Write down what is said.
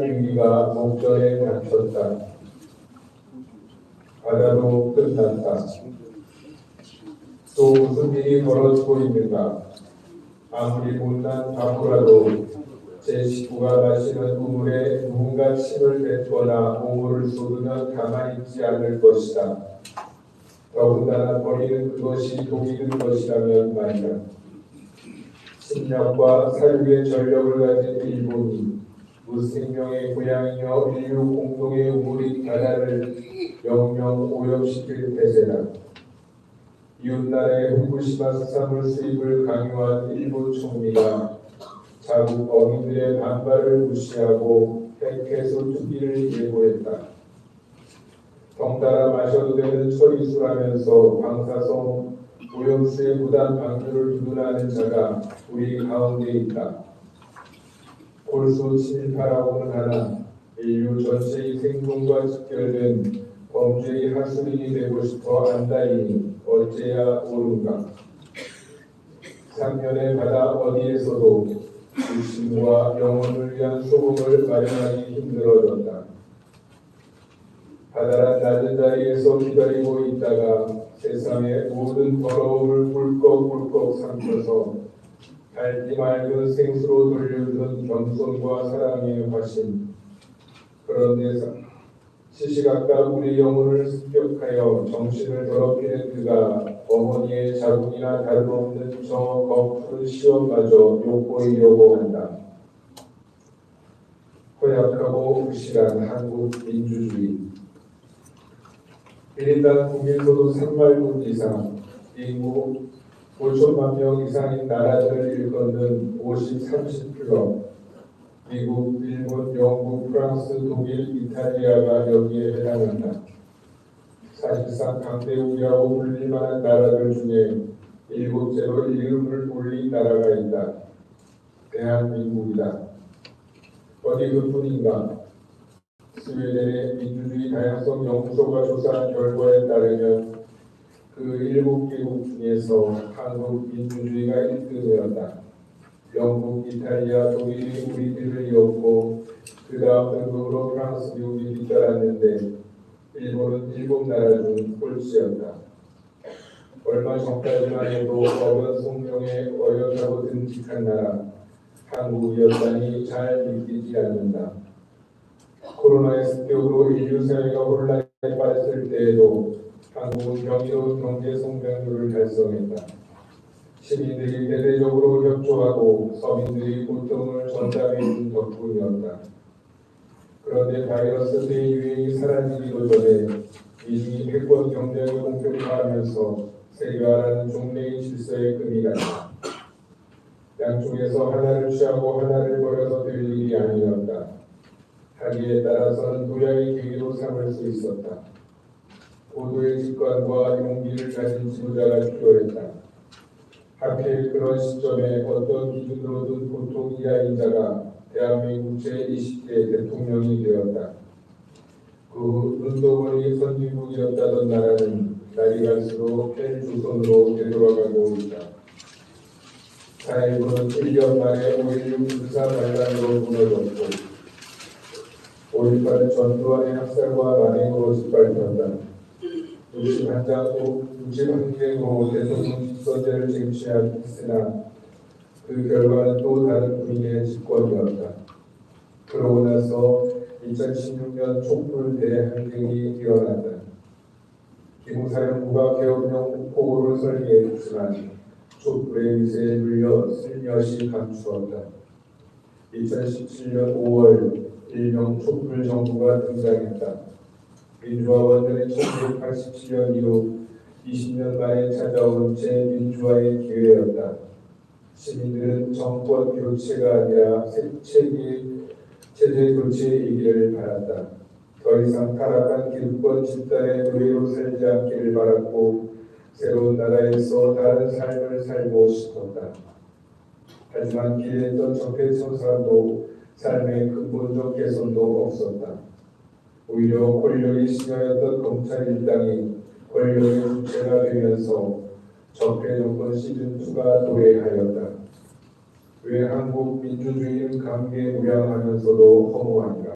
위기가 목전에 닥쳤다. 바다도 끝났다. 또 무슨 일이 벌어지고 있는가? 아무리 못난 바보라도 제 식구가 마시는 우물에 누군가 침을 뱉거나 오물을 쏟으면 가만히 있지 않을 것이다. 더군다나 버리는 그것이 독이 든 것이라면 말이다. 식량과 사육의 전력을 가진 일본이 무생명의 고향이며 인류 공동의 우물인 바다를 영영 오염시킬 태세다. 이웃나라의 후쿠시마 수산물 수입을 강요한 일본 총리가 자국 어민들의 반발을 무시하고 핵해소 투기를 예고했다. 덩달아 마셔도 되는 처리수라면서 방사성 오염수의 무단 방류를 두둔하는 자가 우리 가운데 있다. 골수 침입하라고는 하나 인류 전체의 생존과 직결된 범죄의 하수인이 되고 싶어 한다이니 어째야 옳은가? 작년의 바다 어디에서도 유신과 영혼을 위한 소금을 마련하기 힘들어졌다. 바다란 낮은 자리에서 기다리고 있다가 세상의 모든 더러움을 꿀꺽꿀꺽 삼켜서 닳지 맑은 생수로 돌려주는 겸손과 사랑의 화신 그런데 사- 시시각각 우리 영혼을 습격하여 정신을 더럽히는 그가 어머니의 자궁이나 다름없는 저 거푸른 시험마저 욕보이려고 한다. 허약하고 부실한 한국 민주주의 1인당 국민소득 3만분 이상 인구 5천만 명 이상인 나라들을 일컫는 50, 30클럽 미국, 일본, 영국, 프랑스, 독일, 이탈리아가 여기에 해당한다. 사실상 강대국이라고 불릴 만한 나라들 중에 일곱째로 이름을 올린 나라가 있다. 대한민국이다. 어디 그뿐인가? 스웨덴의 민주주의 다양성 연구소가 조사한 결과에 따르면 그 일곱 개국 중에서 한국 민주주의가 1등이었다. 영국, 이탈리아, 독일이 우리들을 이었고 그 다음 등급으로 프랑스, 미국이 뒤따랐는데 일본은 일곱 나라 중 꼴찌였다. 얼마 전까지만 해도 어떤 성명에 어엿하고 듬직한 나라 한국이었다니 잘 믿기지 않는다. 코로나의 습격으로 인류 사회가 혼란에 빠졌을 때에도 한국은 경이로운 경제 성장률을 달성했다. 시민들이 대대적으로 협조하고 서민들이 고통을 전담해 준 덕분이었다. 그런데 바이러스 대유행이 사라지기도 전에 미중이 패권 경쟁을 본격화하면서 세계화라는 종래의 질서에 금이 갔다. 양쪽에서 하나를 취하고 하나를 버려서 될 일이 아니었다. 하기에 따라서는 도약의 계기로 삼을 수 있었다. 고도의 직관과 용기를 가진 지도자가 필요했다. 하필 그런 시점에 어떤 기준으로든 보통 이하인 자가 대한민국 제20대 대통령이 되었다. 그 운동원이 선진국이었다던 나라는 날이 갈수록 헬조선으로 되돌아가고 있다. 4.19는 1년 만에 5.16 군사 반란으로 무너졌고 5.18 전두환의 학살과 만행으로 짓밟혔다. 61장 61행으로 대통령 직선제를 쟁취했으나 그 결과는 또 다른 분위기의 집권이었다. 그러고 나서 2016년 촛불 대항쟁이 일어났다. 기무사령부가 개업용 포고를 설계했지만 촛불의 위세에 눌려 슬며시 감추었다. 2017년 5월 일명 촛불 정부가 등장했다. 민주화 원전의 1987년 이후 20년 만에 찾아온 재민주화의 기회였다. 시민들은 정권 교체가 아니라 체계 체제 교체이기를 바랐다. 더 이상 타락한 기득권 집단의 노예로 살지 않기를 바랐고 새로운 나라에서 다른 삶을 살고 싶었다. 하지만 기대했던 적폐청산도 삶의 근본적 개선도 없었다. 오히려 권력이 신여였던 검찰 일당이 권력의 주체가 되면서 적폐 정권 시즌2가 도래하였다. 왜 한국 민주주의는 감개무량하면서도 허무한가?